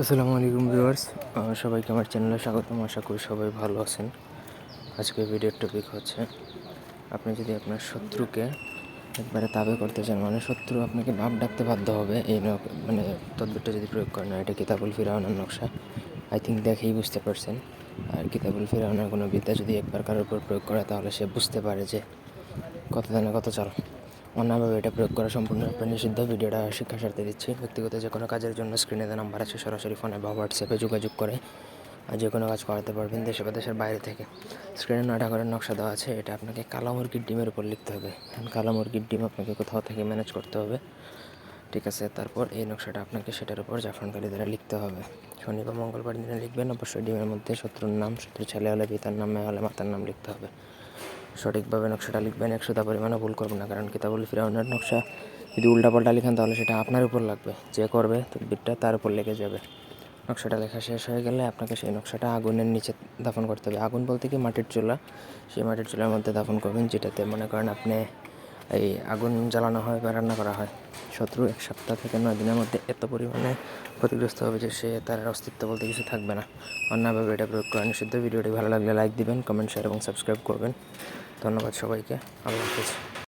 আসসালামু আলাইকুম ভিউয়ার্স সবাইকে আমার চ্যানেলে স্বাগতম। আশা করি সবাই ভালো আছেন। আজকে ভিডিওর টপিক হচ্ছে, আপনি যদি আপনার শত্রুকে একবারে তাবে করতে চান মানে শত্রু আপনাকে বাপ ডাকতে বাধ্য হবে, এই মানে তদ্বিরটা যদি প্রয়োগ করেন এটা কিতাবুল ফিরাউনের নকশা। আই থিঙ্ক দেখেই বুঝতে পারছেন। আর কিতাবুল ফিরাউনের কোনো বিদ্যা যদি একবার কারোর উপর প্রয়োগ করে, তাহলে সে বুঝতে পারে যে কত দানে কত চাল। অন্যভাবে এটা প্রয়োগ করা সম্পূর্ণরূপে নিষিদ্ধ। ভিডিওটা শিক্ষা স্বার্থে দিচ্ছি। ব্যক্তিগত যে কোনো কাজের জন্য স্ক্রিনে নাম্বার আছে, সরাসরি ফোনে বা হোয়াটসঅ্যাপে যোগাযোগ করে যে কোনো কাজ করাতে পারবেন দেশে বা দেশের বাইরে থেকে। স্ক্রিনে নয়টা করে নকশা দেওয়া আছে, এটা আপনাকে কালা মুরগির ডিমের উপর লিখতে হবে। কালা মুরগির ডিম আপনাকে কোথাও থেকে ম্যানেজ করতে হবে। ঠিক আছে, তারপর এই নকশাটা আপনাকে সেটার উপর জাফরান জাফরানকারী দ্বারা লিখতে হবে। শনি বা মঙ্গলবার দিনে লিখবেন, অবশ্যই ডিমের মধ্যে শত্রুর নাম শত্রুর ছেলে হলে পিতার নাম, মেয়ে হলে মাতার নাম লিখতে হবে। সঠিকভাবে নকশাটা লিখবেন, একশোটা পরিমাণে ভুল করবেন না, কারণ কিতাবুল ফিরাউনের নকশা যদি উল্টাপাল্টা লিখেন তাহলে সেটা আপনার উপর লাগবে, যে করবে তদবিরটা তার উপর লেগে যাবে। নকশাটা লেখা শেষ হয়ে গেলে আপনাকে সেই নকশাটা আগুনের নিচে দাফন করতে হবে। আগুন বলতে কি মাটির চুলা? সেই মাটির চুলার মধ্যে দাফন করবেন, যেটাতে মনে করেন আপনি এই আগুন জ্বালানো হয় বা রান্না করা হয়। শত্রু এক সপ্তাহ থেকে নয় দিনের মধ্যে এত পরিমাণে ক্ষতিগ্রস্ত হবে যে সে তার অস্তিত্ব বলতে কিছু থাকবে না। অন্যভাবে এটা প্রয়োগ করা নিষিদ্ধ। ভিডিওটি ভালো লাগলে লাইক দিবেন, কমেন্ট, শেয়ার এবং সাবস্ক্রাইব করবেন। ধন্যবাদ সবাইকে। আল্লাহ হাফিজ।